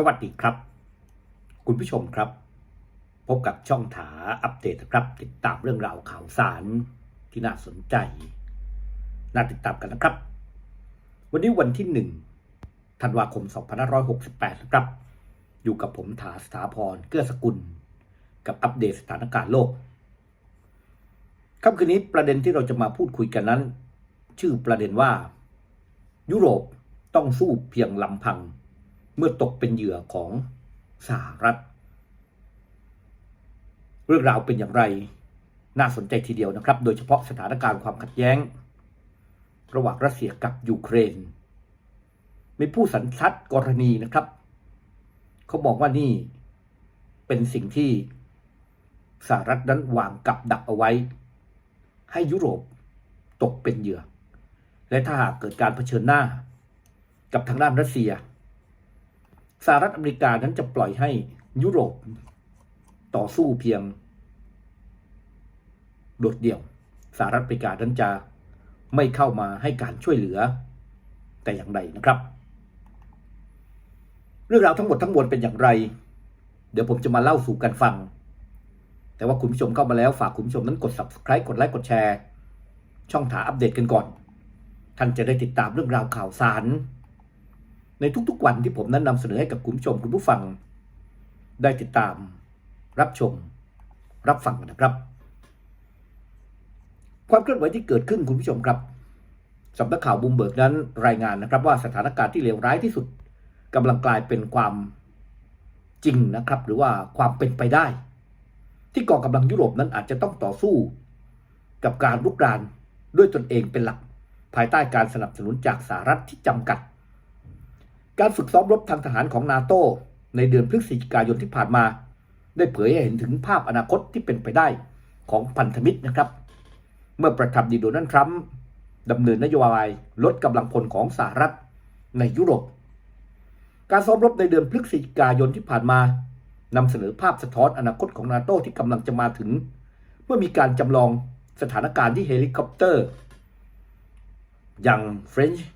สวัสดีครับ คุณผู้ชมครับ พบกับช่องถาอัปเดตครับ ติดตามเรื่องราวข่าวสารที่น่าสนใจ น่าติดตามกันนะครับ วันนี้วันที่หนึ่งธันวาคม 2568 นะครับ อยู่กับผมถาสถาพรเกื้อสกุล กับอัปเดตสถานการณ์โลกค่ำคืนนี้ประเด็นที่เราจะมาพูดคุยกันนั้น ชื่อประเด็นว่า ยุโรปต้องสู้เพียงลำพัง เมื่อตกเป็นเหยื่อของสหรัฐ เรื่องราวเป็นอย่างไรน่าสนใจทีเดียวนะครับ โดยเฉพาะสถานการณ์ความขัดแย้ง ระหว่างรัสเซียกับยูเครน มีผู้สันทัดกรณีนะครับ เขาบอกว่านี่เป็นสิ่งที่สหรัฐนั้นวางกับดักเอาไว้ ให้ยุโรปตกเป็นเหยื่อ และถ้าหากเกิดการเผชิญหน้า กับทางด้านรัสเซีย สหรัฐอเมริกานั้นจะปล่อยให้ยุโรปต่อสู้เพียง โดดเดี่ยวสหรัฐอเมริกานั้นจะไม่เข้ามาให้การช่วยเหลือ แต่อย่างใดนะครับ เรื่องราวทั้งหมดทั้งมวลเป็นอย่างไร เดี๋ยวผมจะมาเล่าสู่กันฟัง แต่ว่าคุณผู้ชมเข้ามาแล้วฝากคุณผู้ชมนั้นกด subscribe กดไลค์กดแชร์ ช่องถาอัปเดตกันก่อน ท่านจะได้ติดตามเรื่องราวข่าวสาร ในทุกๆวันที่ผมนั้นนำเสนอให้กับคุณผู้ชมคุณผู้ฟัง ได้ติดตามรับชม รับฟังนนะครับ ความเคลื่อนไหวที่เกิดขึ้นคุณผู้ชมครับสำนักข่าวบูมเบิร์กนั้นรายงานนะครับ ว่าสถานการณ์ที่เลวร้ายที่สุดกำลังกลายเป็นความจริงนะครับ หรือว่าความเป็นไปได้ ที่กองกำลังยุโรปนั้นอาจจะต้องต่อสู้ กับการลุกรานด้วยตนเองเป็นหลัก ภายใต้การสนับสนุนจากสหรัฐที่จำกัด การฝึกซ้อมรบทางทหารของนาโตในเดือนพฤศจิกายนที่ผ่านมา ได้เผยให้เห็นถึงภาพอนาคตที่เป็นไปได้ของพันธมิตรนะครับ เมื่อประธานาธิบดีโดนัลด์ทรัมป์ดำเนินนโยบายลดกำลังพลของสหรัฐในยุโรป การซ้อมรบในเดือนพฤศจิกายนที่ผ่านมานำเสนอภาพสะท้อนอนาคตของนาโตที่กำลังจะมาถึง เมื่อมีการจำลองสถานการณ์ที่เฮลิคอปเตอร์ อย่างเฟรนช์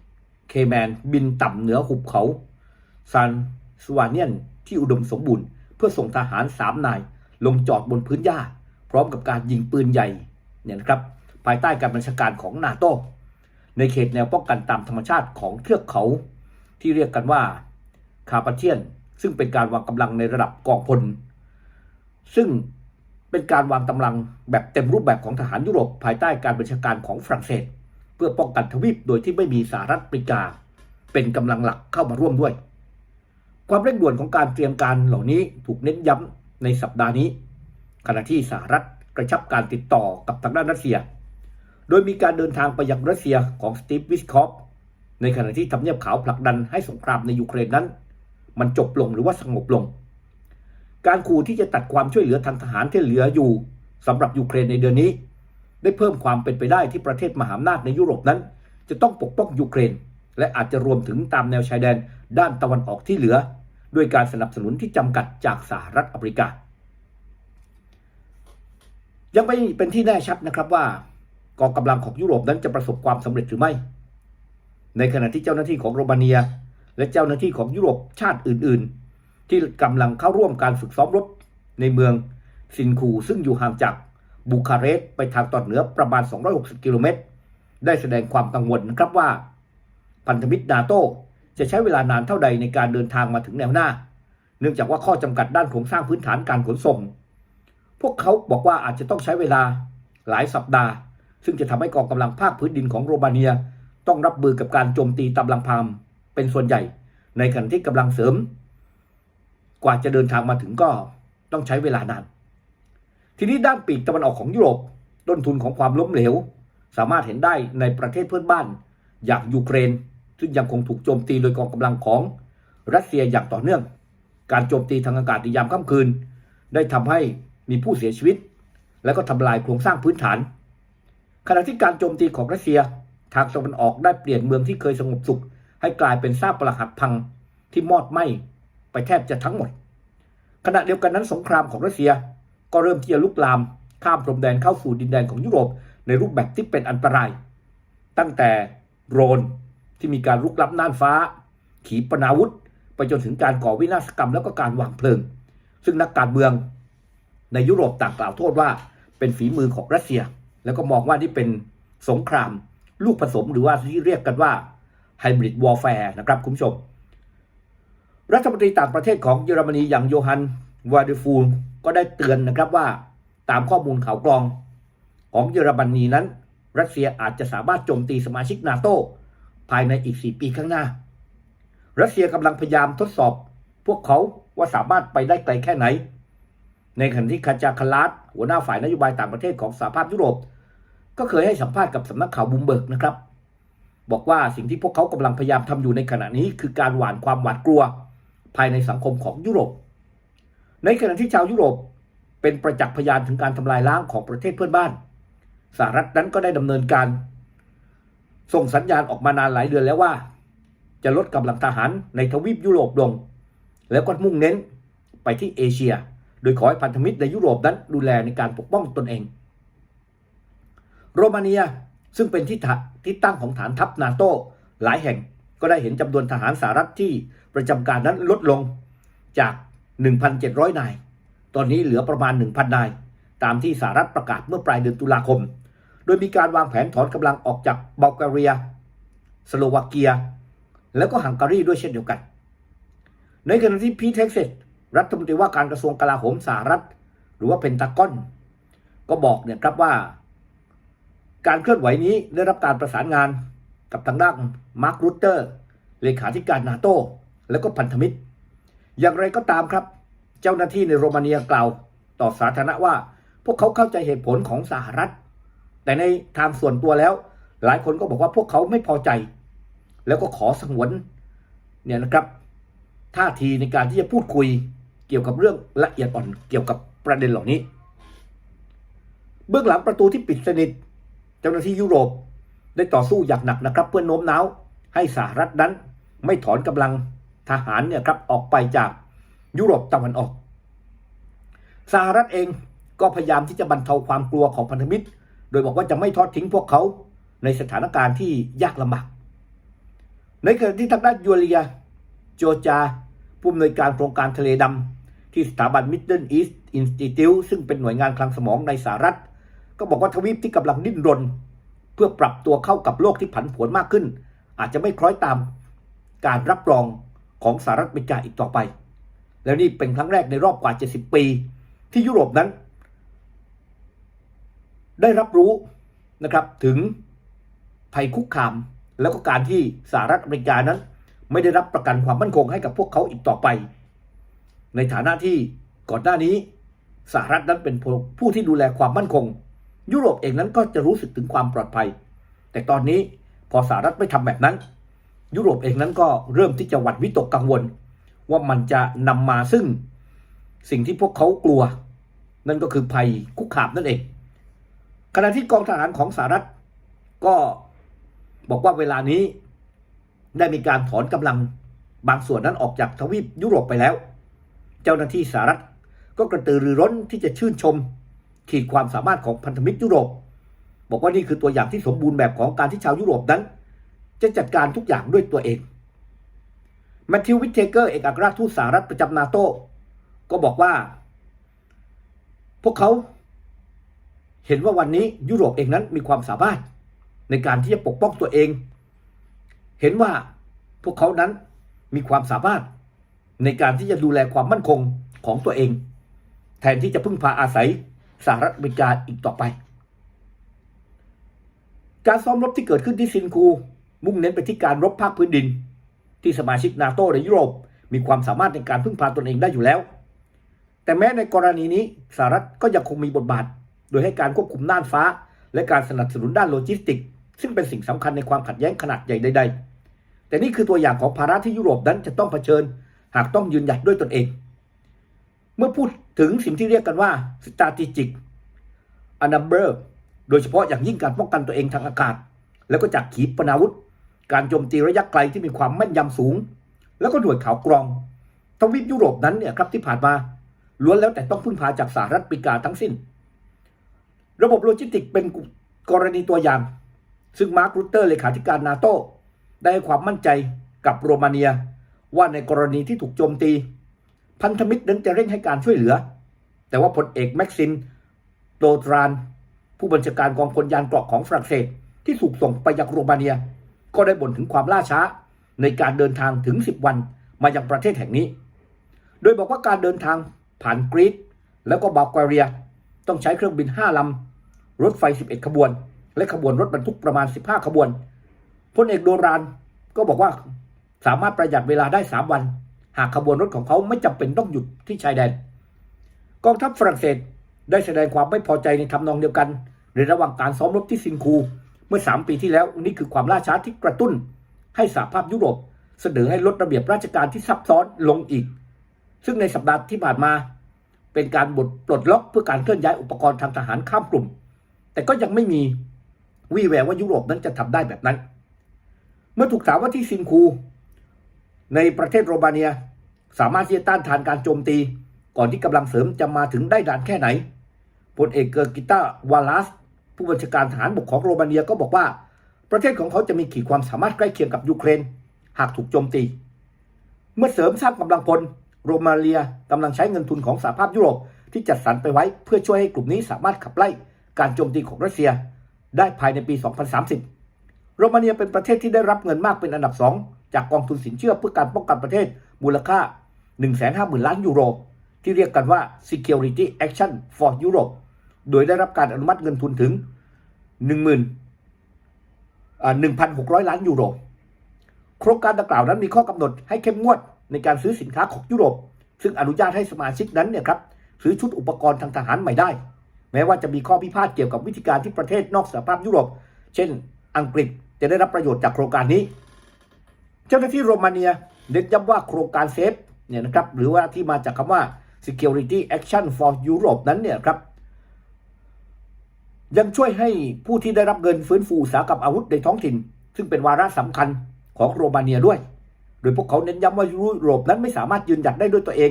เคแมนบินต่ำเหนือหุบเขาซานสวาเนียนที่อุดมสมบูรณ์ เพื่อส่งทหารสามนาย ลงจอดบนพื้นหญ้า พร้อมกับการยิงปืนใหญ่เนี่ยนะครับ ภายใต้การบัญชาการของนาโตในเขตแนวป้องกันตามธรรมชาติของเทือกเขา ที่เรียกกันว่าคาปาเทียน ซึ่งเป็นการวางกำลังในระดับกองพล ซึ่งเป็นการวางกำลังแบบเต็มรูปแบบของทหารยุโรปภายใต้การบัญชาการของฝรั่งเศส พื่อป้องกันทวีปโดยที่ไม่มีสหรัฐอเมริกา เป็นกำลังหลักเข้ามาร่วมด้วย ความเร่งด่วนของการเตรียมการเหล่านี้ถูกเน้นย้ำในสัปดาห์นี้ ขณะที่สหรัฐกระชับการติดต่อกับทางด้านรัสเซีย โดยมีการเดินทางไปยังรัสเซียของสตีฟวิสคอฟในขณะที่ทำเนียบขาวผลักดันให้สงครามในยูเครนนั้น มันจบลงหรือว่าสงบลง การขู่ที่จะตัดความช่วยเหลือทางทหารที่เหลืออยู่สำหรับยูเครนในเดือนนี้ ได้เพิ่มความเป็นไปได้ที่ประเทศมหาอำนาจในยุโรปนั้น จะต้องปกป้องยูเครน และอาจจะรวมถึงตามแนวชายแดนด้านตะวันออกที่เหลือ ด้วยการสนับสนุนที่จำกัดจากสหรัฐอเมริกา ยังไม่เป็นที่แน่ชัดนะครับว่ากองกำลังของยุโรปนั้นจะประสบความสำเร็จหรือไม่ ในขณะที่เจ้าหน้าที่ของโรมาเนีย และเจ้าหน้าที่ของยุโรปชาติอื่น ๆ ที่กำลังเข้าร่วมการฝึกซ้อมรบในเมืองซินคูซึ่งอยู่ห่างจาก บูคาเรสต์ไปทางตอนเหนือประมาณ 260 กิโลเมตร ได้แสดงความกังวลนะครับว่า พันธมิตรนาโตจะใช้เวลานานเท่าใดในการเดินทางมาถึงแนวหน้า เนื่องจากว่าข้อจำกัดด้านโครงสร้างพื้นฐานการขนส่ง พวกเขาบอกว่าอาจจะต้องใช้เวลาหลายสัปดาห์ ซึ่งจะทำให้กองกำลังภาคพื้นดินของโรมาเนีย ต้องรับมือกับการโจมตีตามลำพังเป็นส่วนใหญ่ ในขณะที่กำลังเสริม กว่าจะเดินทางมาถึงก็ต้องใช้เวลานาน ทีนี้ด้านปีกตะวันออกของยุโรปต้นทุนของความล้มเหลว สามารถเห็นได้ในประเทศเพื่อนบ้าน อย่างยูเครน ซึ่งยังคงถูกโจมตีโดยกองกำลังของรัสเซียอย่างต่อเนื่อง การโจมตีทางอากาศในยามค่ำคืน ได้ทำให้มีผู้เสียชีวิต และก็ทำลายโครงสร้างพื้นฐาน ขณะที่การโจมตีของรัสเซียทางตะวันออกได้เปลี่ยนเมืองที่เคยสงบสุข ให้กลายเป็นซากปรักหักพังที่มอดไหม้ไปแทบจะทั้งหมด ขณะเดียวกันนั้นสงครามของรัสเซีย ก็เริ่มที่จะลุกลามข้ามพรมแดนเข้าสู่ดินแดนของยุโรปในรูปแบบที่เป็นอันตราย ตั้งแต่โรนที่มีการลุกล้ำน่านฟ้า ขีปนาวุธ ไปจนถึงการก่อวินาศกรรมแล้วก็การวางเพลิง ซึ่งนักการเมืองในยุโรปต่างกล่าวโทษว่า เป็นฝีมือของรัสเซีย แล้วก็มองว่านี่เป็นสงคราม ลูกผสมหรือว่าที่เรียกกันว่าไฮบริดวอร์แฟร์นะครับคุณผู้ชม รัฐมนตรีต่างประเทศของเยอรมนีอย่างโยฮัน วาเดฟูลก็ได้เตือนนะครับว่าตามข้อมูลข่าวกรองของเยอรมนีนั้น รัสเซียอาจจะสามารถโจมตีสมาชิกนาโตภายในอีก 4 ปีข้างหน้า รัสเซียกำลังพยายามทดสอบ พวกเขาว่าสามารถไปได้ไกลแค่ไหน ในขณะที่คาจาคลาสหัวหน้าฝ่ายนโยบายต่างประเทศของสหภาพยุโรป ก็เคยให้สัมภาษณ์กับสำนักข่าวบูมเบิร์กนะครับ บอกว่าสิ่งที่พวกเขากำลังพยายามทำอยู่ในขณะนี้ คือการหว่านความหวาดกลัว ภายในสังคมของยุโรป ในขณะที่ชาวยุโรปเป็นประจักษ์พยานถึงการทำลายล้างของประเทศเพื่อนบ้านสหรัฐนั้นก็ได้ดำเนินการ ส่งสัญญาณออกมานานหลายเดือนแล้วว่า จะลดกำลังทหารในทวีปยุโรปลง แล้วก็มุ่งเน้นไปที่เอเชีย โดยขอให้พันธมิตรในยุโรปนั้นดูแลในการปกป้องตนเอง โรมาเนียซึ่งเป็นที่ที่ตั้งของฐานทัพนาโตหลายแห่งก็ได้เห็นจำนวนทหารสหรัฐที่ประจำการนั้นลดลงจาก 1,700 นาย ตอนนี้เหลือประมาณ 1,000 นาย ตามที่สหรัฐประกาศเมื่อปลายเดือนตุลาคม โดยมีการวางแผนถอนกำลังออกจากบัลแกเรีย สโลวาเกีย แล้วก็ฮังการีด้วยเช่นเดียวกัน ในขณะที่พีเท็กเซตรัฐมนตรีว่าการกระทรวงกลาโหมสหรัฐ หรือว่าเพนตากอน ก็บอกเนี่ยครับว่า การเคลื่อนไหวนี้ได้รับการประสานงานกับทางด้านมาร์ครูเตอร์ เลขาธิการนาโตแล้วก็พันธมิตร อย่างไรก็ตามครับ เจ้าหน้าที่ในโรมาเนียกล่าวต่อสาธารณะว่า พวกเขาเข้าใจเหตุผลของสหรัฐ แต่ในทางส่วนตัวแล้ว หลายคนก็บอกว่าพวกเขาไม่พอใจ แล้วก็ขอสงวนเนี่ยนะครับท่าทีในการที่จะพูดคุยเกี่ยวกับเรื่องละเอียดอ่อนเกี่ยวกับประเด็นเหล่านี้ เบื้องหลังประตูที่ปิดสนิท เจ้าหน้าที่ยุโรปได้ต่อสู้อย่างหนักนะครับ เพื่อโน้มน้าวให้สหรัฐนั้นไม่ถอนกำลัง ทหารเนี่ยครับออกไปจากยุโรปตะวันออกสหรัฐเองก็พยายามที่จะบรรเทาความกลัวของพันธมิตร โดยบอกว่าจะไม่ทอดทิ้งพวกเขาในสถานการณ์ที่ยากลำบาก ในขณะที่ทางด้านยูเรีย โจจา ผู้อำนวยการโครงการทะเลดำที่สถาบัน Middle East Institute ซึ่งเป็นหน่วยงานคลังสมองในสหรัฐ ก็บอกว่าทวีปที่กำลังดิ้นรน เพื่อปรับตัวเข้ากับโลกที่ผันผวนมากขึ้น อาจจะไม่คล้อยตามการรับรอง ของสหรัฐอเมริกาอีกต่อไป แล้วนี่เป็นครั้งแรกในรอบกว่า 70 ปี ที่ยุโรปนั้น ได้รับรู้นะครับถึงภัยคุกคาม แล้วก็การที่สหรัฐอเมริกานั้น ไม่ได้รับประกันความมั่นคงให้กับพวกเขาอีกต่อไป ในฐานะที่ก่อนหน้านี้สหรัฐนั้นเป็นผู้ที่ดูแลความมั่นคง ยุโรปเองนั้นก็จะรู้สึกถึงความปลอดภัย แต่ตอนนี้พอสหรัฐไม่ทำแบบนั้น ยุโรปเองนั้นก็เริ่มที่จะหวั่นวิตกกังวล ว่ามันจะนำมาซึ่งสิ่งที่พวกเขากลัว นั่นก็คือภัยคุกคามนั่นเอง ขณะที่กองทหารของสหรัฐ ก็บอกว่าเวลานี้ได้มีการถอนกำลังบางส่วนนั้นออกจากทวีปยุโรปไปแล้ว เจ้าหน้าที่สหรัฐก็กระตือรือร้นที่จะชื่นชม ขีดความสามารถของพันธมิตรยุโรป บอกว่านี่คือตัวอย่างที่สมบูรณ์แบบของการที่ชาวยุโรปนั้น จะจัดการทุกอย่างด้วยตัวเองแมทธิววิเทเกอร์เอกอัครราชทูตสหรัฐประจำนาโต้ก็บอกว่า พวกเขาเห็นว่าวันนี้ยุโรปเองนั้นมีความสามารถในการที่จะปกป้องตัวเอง เห็นว่าพวกเขานั้นมีความสามารถในการที่จะดูแลความมั่นคงของตัวเอง แทนที่จะพึ่งพาอาศัยสหรัฐอเมริกาอีกต่อไป การซ้อมรบที่เกิดขึ้นที่ซินคู มุ่งเน้นไปที่การรบภาคพื้นดิน ที่สมาชิกนาโตในยุโรป มีความสามารถในการพึ่งพาตนเองได้อยู่แล้ว แต่แม้ในกรณีนี้สหรัฐก็ยังคงมีบทบาท โดยให้การควบคุมน่านฟ้า และการสนับสนุนด้านโลจิสติก ซึ่งเป็นสิ่งสำคัญในความขัดแย้งขนาดใหญ่ใด ๆ แต่นี่คือตัวอย่างของภาระที่ยุโรปนั้นจะต้องเผชิญ หากต้องยืนหยัดด้วยตนเอง เมื่อพูดถึงสิ่งที่เรียกกันว่า strategic a n u m b e r โดยเฉพาะอย่างยิ่งการป้องกันตัวเองทางอากาศ แล้วก็จากขีปนาวุธ การโจมตีระยะไกลที่มีความแม่นยำสูง แล้วก็หน่วยข่าวกรอง ทวีปยุโรปนั้นเนี่ยครับที่ผ่านมาล้วนแล้วแต่ต้องพึ่งพาจากสหรัฐอเมริกาทั้งสิ้น ระบบโลจิสติกเป็นกรณีตัวอย่าง ซึ่งมาร์ครูเตอร์เลขาธิการนาโตได้ให้ความมั่นใจกับโรมาเนีย ว่าในกรณีที่ถูกโจมตี พันธมิตรนั้นจะเร่งให้การช่วยเหลือ แต่ว่าพลเอกแม็กซินโดตราน ผู้บัญชาการกองพลยานเกราะของฝรั่งเศสที่ถูกส่งไปยังโรมาเนีย ก็ได้บ่นถึงความล่าช้า ในการเดินทางถึง 10 วันมายังประเทศแห่งนี้ โดยบอกว่าการเดินทางผ่านกรีซแล้วก็บัลแกเรีย ต้องใช้เครื่องบิน 5 ลำ รถไฟ 11 ขบวน และขบวนรถบรรทุกประมาณ 15 ขบวนพลเอกโดรานก็บอกว่าสามารถประหยัดเวลาได้ 3 วัน หากขบวนรถของเขาไม่จำเป็นต้องหยุดที่ชายแดน กองทัพฝรั่งเศสได้แสดงความไม่พอใจในทำนองเดียวกัน ในระหว่างการซ้อมรบที่ซินคู มื่อ 3 ปีที่แล้วนี่คือความล่าช้าที่กระตุ้น ให้สหภาพยุโรป เสนอให้ลดระเบียบราชการที่ซับซ้อนลงอีก ซึ่งในสัปดาห์ที่ผ่านมา เป็นการบดปลดล็อกเพื่อการเคลื่อนย้ายอุปกรณ์ทางทหารข้ามกลุ่ม แต่ก็ยังไม่มีวี่แววว่ายุโรปนั้นจะทำได้แบบนั้น เมื่อถูกถามว่าที่ซินคู ในประเทศโรมาเนียสามารถที่จะต้านทานการโจมตี ก่อนที่กำลังเสริมจะมาถึงได้ดานแค่ไหนพลเอกเกอร์กิต้าวาลัส ผู้บัญชาการทหารบกของโรมาเนียก็บอกว่า ประเทศของเขาจะมีขีดความสามารถใกล้เคียงกับยูเครน หากถูกโจมตี เมื่อเสริมสร้างกำลังพลโรมาเนียกำลังใช้เงินทุนของสหภาพยุโรปที่จัดสรรไปไว้เพื่อช่วยให้กลุ่มนี้สามารถขับไล่การโจมตีของรัสเซียได้ภายในปี 2030 โรมาเนียเป็นประเทศที่ได้รับเงินมากเป็นอันดับสองจากกองทุนสินเชื่อเพื่อการป้องกันประเทศมูลค่า 150,000 ล้านยูโร ที่เรียกกันว่า Security Action for Europe โดยได้รับการอนุมัติเงินทุนถึง 10,000อ่า1,600 ล้านยูโร โครงการดังกล่าวนั้นมีข้อกำหนดให้เข้มงวดในการซื้อสินค้าของยุโรป ซึ่งอนุญาตให้สมาชิกนั้นเนี่ยครับซื้อชุดอุปกรณ์ทางทหารใหม่ได้ แม้ว่าจะมีข้อพิพาทเกี่ยวกับวิธีการที่ประเทศนอกสหภาพยุโรป เช่น อังกฤษจะได้รับประโยชน์จากโครงการนี้ เจ้าหน้าที่โรมาเนียเน้นย้ำว่าโครงการเซฟเนี่ยนะครับหรือว่าที่มาจากคำว่า Security Action for Europe นั้นเนี่ยครับ ยังช่วยให้ผู้ที่ได้รับเงินฟื้นฟูอุตสาหกรรมอาวุธในท้องถิ่น ซึ่งเป็นวาระสำคัญของโรมาเนียด้วย โดยพวกเขาเน้นย้ำว่ายุโรปนั้นไม่สามารถยืนหยัดได้ด้วยตัวเอง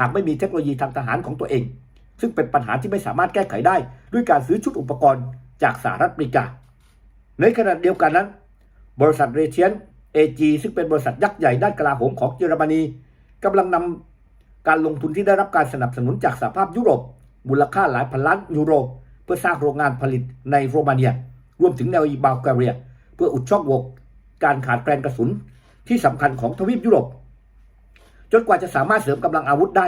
หากไม่มีเทคโนโลยีทางทหารของตัวเอง ซึ่งเป็นปัญหาที่ไม่สามารถแก้ไขได้ ด้วยการซื้อชุดอุปกรณ์จากสหรัฐอเมริกา ในขณะเดียวกันนั้น บริษัทเรเทียนเอจีซึ่งเป็นบริษัทยักษ์ใหญ่ด้านกลาโหมของเยอรมนีกำลังนำการลงทุนที่ได้รับการสนับสนุนจากสหภาพยุโรปมูลค่าหลายพันล้านยูโร เพื่อสร้างโรงงานผลิตในโรมาเนีย รวมถึงแนวบัลแกเรีย เพื่ออุดช่องโหว่การขาดแคลนกระสุนที่สำคัญของทวีปยุโรป จนกว่าจะสามารถเสริมกำลังอาวุธได้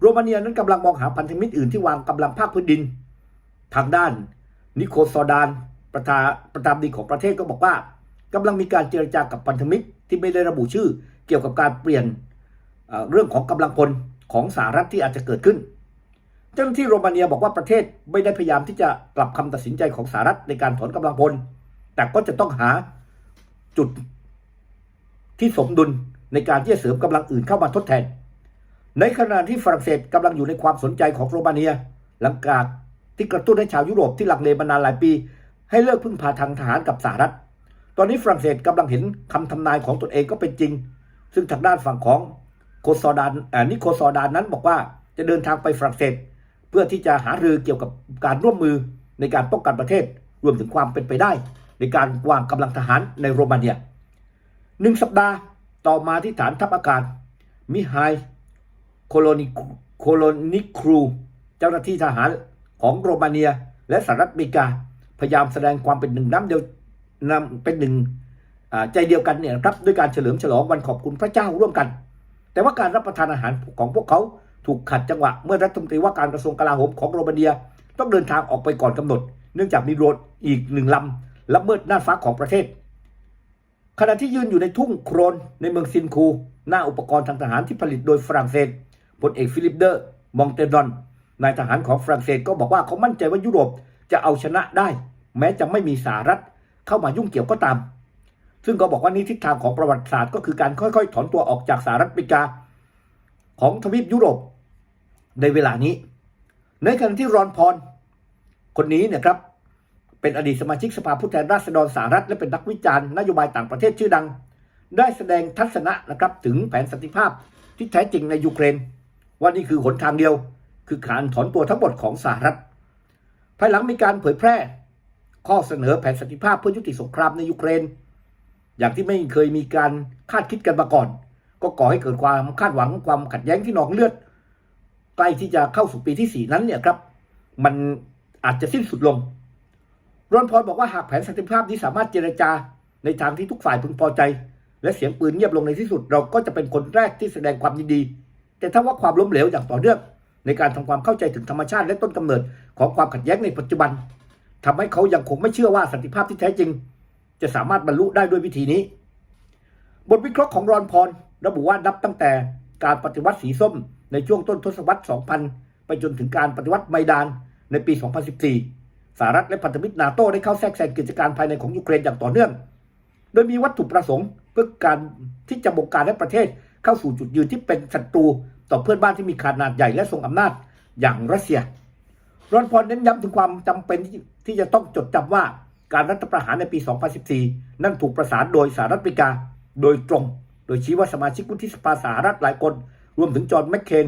โรมาเนียนั้นกำลังมองหาพันธมิตรอื่นที่วางกำลังภาคพื้นดิน ทางด้าน นิโคซอดาน ประธานประธานดีของประเทศก็บอกว่ากำลังมีการเจรจากับพันธมิตรที่ไม่ได้ระบุชื่อ เกี่ยวกับการเปลี่ยนเรื่องของกำลังพลของสหรัฐที่อาจจะเกิดขึ้น เจ้าหน้าที่โรมาเนียบอกว่าประเทศไม่ได้พยายามที่จะกลับคำตัดสินใจของสหรัฐในการถอนกำลังพล แต่ก็จะต้องหาจุดที่สมดุลในการที่จะเสริมกำลังอื่นเข้ามาทดแทน ในขณะที่ฝรั่งเศสกำลังอยู่ในความสนใจของโรมาเนีย หลังจากที่กระตุ้นให้ชาวยุโรปที่หลังเลมานานหลายปี ให้เลิกพึ่งพาทางทหารกับสหรัฐ ตอนนี้ฝรั่งเศสกำลังเห็นคำทำนายของตนเองก็เป็นจริง ซึ่งทางด้านฝั่งของโคซอดานนิโคซอดานนั้นบอกว่าจะเดินทางไปฝรั่งเศส เพื่อที่จะหารือเกี่ยวกับการร่วมมือในการป้องกันประเทศ รวมถึงความเป็นไปได้ ในการวางกำลังทหารในโรมาเนียหนึ่งสัปดาห์ต่อมาที่ฐานทัพอากาศมิไฮโคโลนิโคโลนิครู เจ้าหน้าที่ทหารของโรมาเนีย และสหรัฐอเมริกา พยายามแสดงความเป็นหนึ่งน้ำเดียวนำเป็นหนึ่งใจเดียวกันเนี่ยครับด้วยการเฉลิมฉลองวันขอบคุณพระเจ้าร่วมกัน แต่ว่าการรับประทานอาหารของพวกเขา ถูกขัดจังหวะเมื่อรัฐมนตรีว่าการกระทรวงกลาโหมของโรมาเนีย ต้องเดินทางออกไปก่อนกำหนด เนื่องจากมีโดรนอีกหนึ่งลำละเมิดน่านฟ้าของประเทศ ขณะที่ยืนอยู่ในทุ่งโครนในเมืองซินคู หน้าอุปกรณ์ทางทหารที่ผลิตโดยฝรั่งเศสพลเอกฟิลิปเดอร์มองเตดอนนายทหารของฝรั่งเศสก็บอกว่าเขามั่นใจว่ายุโรปจะเอาชนะได้ แม้จะไม่มีสหรัฐเข้ามายุ่งเกี่ยวก็ตาม ซึ่งก็บอกว่านี่ทิศทางของประวัติศาสตร์ก็คือการค่อยๆ ถอนตัวออกจากสหรัฐอเมริกา ของทวีปยุโรป ในเวลานี้ ในขณะที่รอนพร คนนี้เนี่ยครับ เป็นอดีตสมาชิกสภาผู้แทนราษฎรสหรัฐ และเป็นนักวิจารณ์นโยบายต่างประเทศชื่อดัง ได้แสดงทัศนะนะครับถึงแผนสันติภาพที่แท้จริงในยูเครน ว่านี่คือหนทางเดียว คือการถอนตัวทั้งหมดของสหรัฐ ภายหลังมีการเผยแพร่ ข้อเสนอแผนสันติภาพเพื่อยุติสงครามในยูเครน อย่างที่ไม่เคยมีการคาดคิดกันมาก่อน ก็ก่อให้เกิดความคาดหวังความขัดแย้งที่นองเลือด ใกล้ที่จะเข้าสู่ปีที่สี่นั้นเนี่ยครับ มันอาจจะสิ้นสุดลงรอนพรบอกว่าหากแผนสันติภาพนี้สามารถเจรจาในทางที่ทุกฝ่ายพึงพอใจ และเสียงปืนเงียบลงในที่สุด เราก็จะเป็นคนแรกที่แสดงความยินดี แต่ถ้าว่าความล้มเหลวอย่างต่อเนื่องในการทำความเข้าใจถึงธรรมชาติและต้นกำเนิดของความขัดแย้งในปัจจุบันทำให้เขายังคงไม่เชื่อว่าสันติภาพที่แท้จริง จะสามารถบรรลุได้ด้วยวิธีนี้ บทวิเคราะห์ของรอนพรระบุว่านับตั้งแต่ การปฏิวัติสีส้มในช่วงต้นทศวรรษ 2000 ไปจนถึงการปฏิวัติไมดานในปี 2014 สหรัฐและพันธมิตรนาโต้ได้เข้าแทรกแซงกิจการภายในของยูเครนอย่างต่อเนื่อง โดยมีวัตถุประสงค์เพื่อการที่จะบงการให้ประเทศเข้าสู่จุดยืนที่เป็นศัตรูต่อเพื่อนบ้านที่มีขนาดใหญ่และทรงอำนาจอย่างรัสเซียรอนพรเน้นย้ำถึงความจำเป็นที่ที่จะต้องจดจำว่าการรัฐประหารในปี 2014 นั่นถูกประสานโดยสหรัฐอเมริกาโดยตรง ยชี้ว่าสมาชิกวุฒิสภาสหรัฐหลายคน รวมถึงจอห์นแมคเคน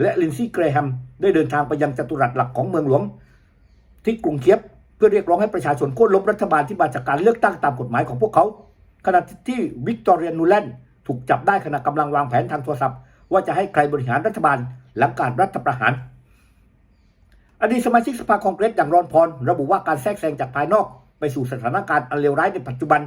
และลินซี่เกรแฮม ได้เดินทางไปยังจัตุรัสหลักของเมืองหลวง ที่กรุงเคียบเพื่อเรียกร้องให้ประชาชนโค่นล้มรัฐบาลที่มาจากการเลือกตั้งตามกฎหมายของพวกเขา ขณะที่วิกตอเรียนูแลนถูกจับได้ขณะกำลังวางแผนทางโทรศัพท์ ว่าจะให้ใครบริหารรัฐบาลหลังการรัฐประหาร อดีตสมาชิกสภาคองเกรสอย่างรอนพรระบุว่าการแทรกแซงจากภายนอก ไปสู่สถานการณ์อันเลวร้ายในปัจจุบัน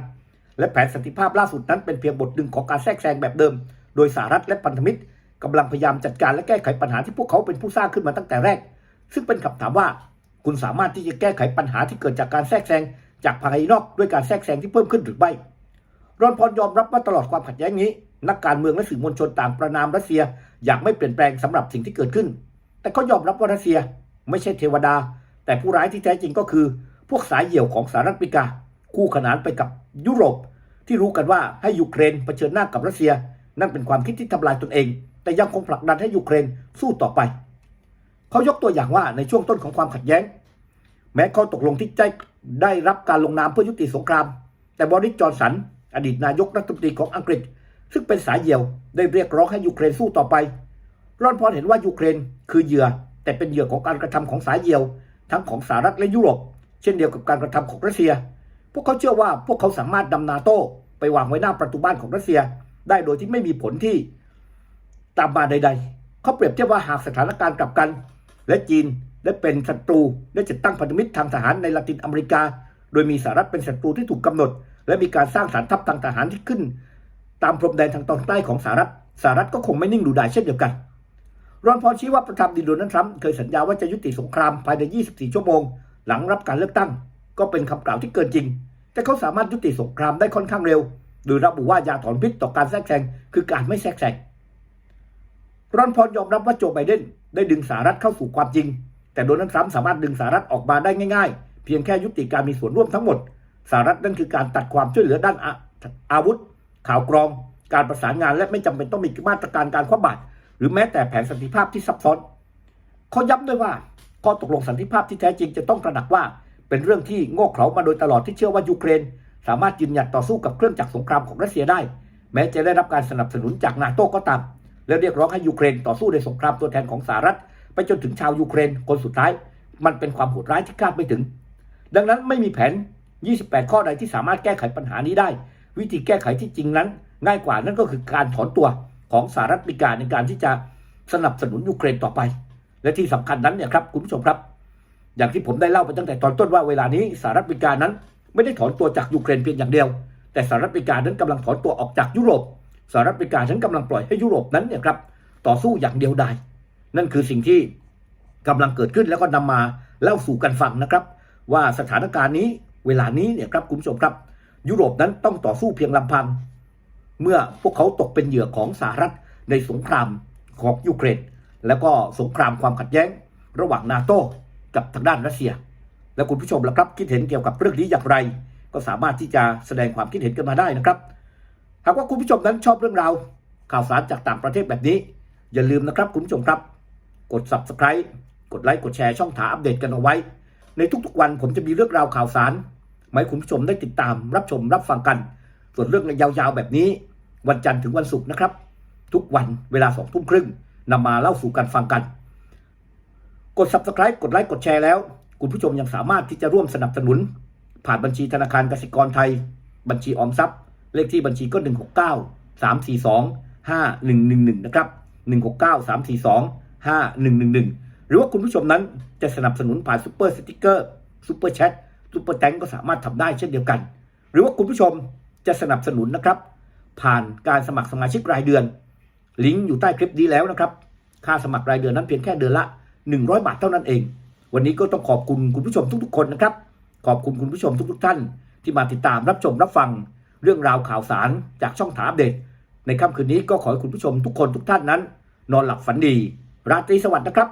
และแผนสันติภาพล่าสุดนั้นเป็นเพียงบทหนึ่งของการแทรกแซงแบบเดิม โดยสหรัฐและพันธมิตรกำลังพยายามจัดการและแก้ไขปัญหาที่พวกเขาเป็นผู้สร้างขึ้นมาตั้งแต่แรก ซึ่งเป็นคำถามว่า คุณสามารถที่จะแก้ไขปัญหาที่เกิดจากการแทรกแซงจากภายนอกด้วยการแทรกแซงที่เพิ่มขึ้นหรือไม่รอนพรยอมรับว่าตลอดความขัดแย้งนี้ นักการเมืองและสื่อมวลชนต่างประนามรัสเซียอย่างไม่เปลี่ยนแปลงสำหรับสิ่งที่เกิดขึ้น แต่ก็ยอมรับว่ารัสเซีย ไม่ใช่เทวดา แต่ผู้ร้ายที่แท้จริงก็คือ พวกสายเหี่ยวของสหรัฐอเมริกา คู่ขนานไปกับยุโรป ที่รู้กันว่าให้ยูเครนเผชิญหน้ากับรัสเซีย นั่นเป็นความคิดที่ทำลายตนเอง แต่ยังคงผลักดันให้ยูเครนสู้ต่อไป เขายกตัวอย่างว่าในช่วงต้นของความขัดแย้ง แม้เขาตกลงที่จะได้รับการลงนามเพื่อยุติสงคราม แต่บริสจอนสัน อดีตนายกรัฐมนตรีของอังกฤษ ซึ่งเป็นสายเหี่ยวได้เรียกร้องให้ยูเครนสู้ต่อไปรอนพรเห็นว่ายูเครนคือเหยื่อ แต่เป็นเหยื่อของการกระทำของสายเหี่ยว ทั้งของสหรัฐและยุโรป เช่นเดียวกับการกระทำของรัสเซีย วกเขาเชื่อว่าพวกเขาสามารถนำนาโต้ไปวางไว้หน้าประตูบ้านของรัสเซีย ได้โดยที่ไม่มีผลที่ตามมาใด ๆ เขาเปรียบเทียบว่าหากสถานการณ์กลับกัน และจีนได้เป็นศัตรูได้จัดตั้งพันธมิตรทางทหารในละตินอเมริกา โดยมีสหรัฐเป็นศัตรูที่ถูกกำหนด และมีการสร้างฐานทัพทางทหารที่ขึ้น ตามพรมแดนทางตอนใต้ของสหรัฐสหรัฐก็คงไม่นิ่งดูดายเช่นเดียวกันรอนพรชี้ว่าประธานาธิบดีโดนัลด์ทรัมป์เคยสัญญาว่าจะยุติสงครามภายใน 24 ชั่วโมง หลังรับการเลือกตั้ง ก็เป็นคำกล่าวที่เกินจริง แต่เขาสามารถยุติสงครามได้ค่อนข้างเร็ว โดยระบุว่ายาถอนพิษต่อการแทรกแซงคือการไม่แทรกแซงรอนพรยอมรับว่าโจไบเดนได้ดึงสหรัฐเข้าสู่ความจริง แต่โดนัลด์ทรัมป์สามารถดึงสหรัฐออกมาได้ง่ายๆ เพียงแค่ยุติการมีส่วนร่วมทั้งหมดสหรัฐนั่นคือการตัดความช่วยเหลือด้านอาอาวุธ ข่าวกรอง การประสานงานและไม่จำเป็นต้องมีมาตรการการคว้าบาตรหรือแม้แต่แผนสันติภาพที่ซับซ้อนเขาย้ำด้วยว่าข้อตกลงสันติภาพที่แท้จริงจะต้องตระหนักว่า เป็นเรื่องที่โง่เขลามาโดยตลอดที่เชื่อว่ายูเครน สามารถยืนหยัดต่อสู้กับเครื่องจักรสงครามของรัสเซียได้ แม้จะได้รับการสนับสนุนจากนาโต้ก็ตาม และเรียกร้องให้ยูเครนต่อสู้ในสงครามตัวแทนของสหรัฐ ไปจนถึงชาวยูเครนคนสุดท้าย มันเป็นความโหดร้ายที่คาดไม่ถึง ดังนั้นไม่มีแผน 28 ข้อใดที่สามารถแก้ไขปัญหานี้ได้ วิธีแก้ไขที่จริงนั้น ง่ายกว่านั่นก็คือการถอนตัวของสหรัฐอเมริกาในการที่จะสนับสนุนยูเครนต่อไป และที่สำคัญนั้นเนี่ยครับคุณผู้ชมครับ อย่างที่ผมได้เล่าไปตั้งแต่ตอนต้นว่าเวลานี้สหรัฐอเมริกานั้น ไม่ได้ถอนตัวจากยูเครนเพียงอย่างเดียว แต่สหรัฐอเมริกานั้นกำลังถอนตัวออกจากยุโรปสหรัฐอเมริกานั้นกำลังปล่อยให้ยุโรปนั้นเนี่ยครับต่อสู้อย่างเดียวดายนั่นคือสิ่งที่กำลังเกิดขึ้นแล้วก็นำมาเล่าสู่กันฟังนะครับ ว่าสถานการณ์นี้เวลานี้เนี่ยครับคุณผู้ชมครับ ยุโรปนั้นต้องต่อสู้เพียงลำพัง เมื่อพวกเขาตกเป็นเหยื่อของสหรัฐในสงครามของยูเครนแล้วก็สงครามความขัดแย้ง ระหว่างนาโต กับทางด้านรัสเซีย แล้วคุณผู้ชมล่ะครับคิดเห็นเกี่ยวกับเรื่องนี้อย่างไร ก็สามารถที่จะแสดงความคิดเห็นกันมาได้นะครับ หากว่าคุณผู้ชมนั้นชอบเรื่องราวข่าวสารจากต่างประเทศแบบนี้ อย่าลืมนะครับคุณผู้ชมครับ กด subscribe กดไลค์กดแชร์ช่องถาอัปเดตกันเอาไว้ ในทุกๆวันผมจะมีเรื่องราวข่าวสารมาให้คุณผู้ชมได้ติดตามรับชมรับฟังกัน ส่วนเรื่องยาวๆแบบนี้ วันจันทร์ถึงวันศุกร์นะครับ ทุกวันเวลาสองทุ่มครึ่งนำมาเล่าสู่กันฟังกัน กด subscribe กดไลค์กดแชร์แล้ว คุณผู้ชมยังสามารถที่จะร่วมสนับสนุน ผ่านบัญชีธนาคารกสิกรไทย บัญชีออมทรัพย์ เลขที่บัญชีก็ 169 342 5111 นะครับ 169 342 5111 หรือว่าคุณผู้ชมนั้นจะสนับสนุนผ่านซูเปอร์สติกเกอร์ซูเปอร์แชทซูเปอร์แตงก็สามารถทำได้เช่นเดียวกัน หรือว่าคุณผู้ชมจะสนับสนุนนะครับ ผ่านการสมัครสมาชิกรายเดือน ลิงก์อยู่ใต้คลิปนี้แล้วนะครับ ค่าสมัครรายเดือนนั้นเพียงแค่เดือนละ 100 บาทเท่านั้นเอง วันนี้ก็ต้องขอบคุณคุณผู้ชมทุกๆ คนนะครับ ขอบคุณคุณผู้ชมทุกๆ ท่าน ที่มาติดตามรับชมรับฟังเรื่องราวข่าวสารจากช่องถามอัปเดตในค่ำคืนนี้ก็ขอให้คุณผู้ชมทุกคนทุกท่านนั้น นอนหลับฝันดี ราตรีสวัสดิ์นะครับ